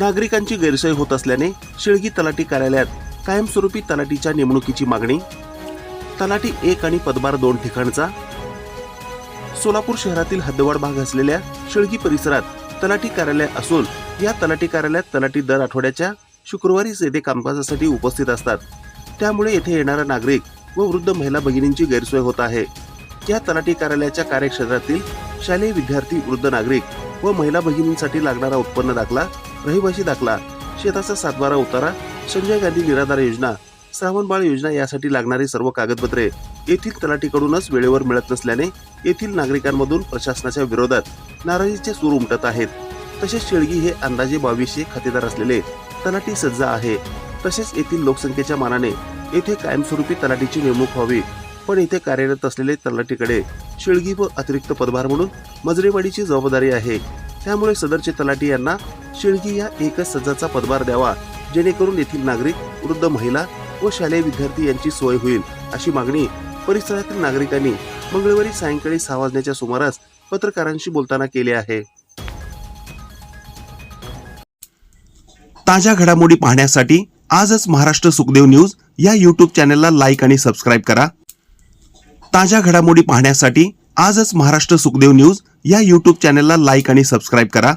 नागरिकांची गैरसोय होत असल्याने शिळगी तलाठी कार्यालयात कायमस्वरूपी तलाठीच्या नेमणुकीची मागणी तलाठी एक आणि पदभार दोन ठिकाणचा सोलापूर शहरातील हद्दवाड भाग असलेल्या शिळगी परिसरात तलाठी कार्यालय असून या तलाठी कार्यालयात तलाठी दर आठवड्याच्या शुक्रवारीच येथे कामकाजासाठी उपस्थित असतात. त्यामुळे येथे येणारा नागरिक व वृद्ध महिला भगिनींची गैरसोय होत आहे. या तलाठी कार्यालयाच्या कार्यक्षेत्रातील शालेय विद्यार्थी वृद्ध नागरिक व महिला भगिनींसाठी लागणारा उत्पन्न दाखला रहिवासी दाखला. शेताचा सातबारा उतारा संजय गांधी निराधार योजना श्रावणबाळ योजना यासाठी लागणारी सर्व कागदपत्रे येथील तलाठीकडूनच वेळेवर मिळत नसल्याने येथील नागरिकांमधून प्रशासनाच्या विरोधात नाराजीचे सूर उमटत आहेत. तसेच शेळगी हे अंदाजे बावीसशे खातेदार असलेले तलाठी सज्जा आहे. तसेच येथील लोकसंख्येच्या मानाने येथे कायमस्वरूपी तलाठीची नेमणूक व्हावी. पण येथे कार्यरत असलेले तलाठीकडे शेळगी व अतिरिक्त पदभार म्हणून मजरेवाडीची जबाबदारी आहे. त्यामुळे सदरचे तलाठी यांना शेळकी या एकच सजाचा पदभार द्यावा जेणेकरून येथील नागरिक वृद्ध महिला व शालेय विद्यार्थी यांची सोय होईल अशी मागणी परिसरातील नागरिकांनी मंगळवारी सायंकाळी सहा वाजण्याच्या सुमारास पत्रकारांशी बोलताना केली आहे. ताज्या घडामोडी पाहण्यासाठी आजच महाराष्ट्र सुखदेव न्यूज या यूट्यूब चॅनलला लाईक आणि सबस्क्राईब करा. ताज्या घडामोडी पाहण्यासाठी आजच महाराष्ट्र सुखदेव न्यूज या यूट्यूब चॅनलला लाईक आणि सबस्क्राईब करा.